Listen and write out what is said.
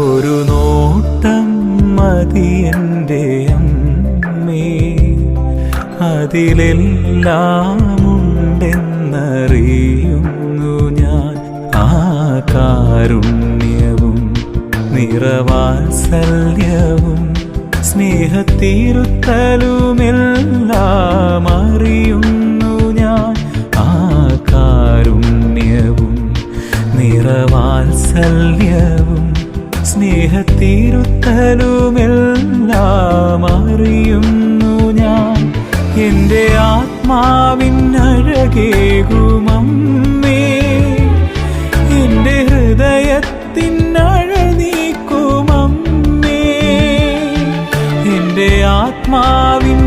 ഒരു നോട്ടം മതി എന്റെ അമ്മേ. അതിലെല്ലാം ഉണ്ടെന്നറിയുന്നു ഞാൻ. ആ കാരുണ്യവും നിറവാത്സല്യവും സ്നേഹത്തിരുത്തലുമെല്ലാം അറിയുന്നു ഞാൻ. ആ കാരുണ്യവും നിറവാത്സല്യവും സ്നേഹത്തിരുത്തലുമെല്ലാം അറിയുന്നു ഞാൻ. എന്റെ ആത്മാവിൻ അഴകേകുമമ്മേ എന്റെ ഹൃദയത്തിൻ അഴനീക്കുമമ്മേ എന്റെ ആത്മാവിൻ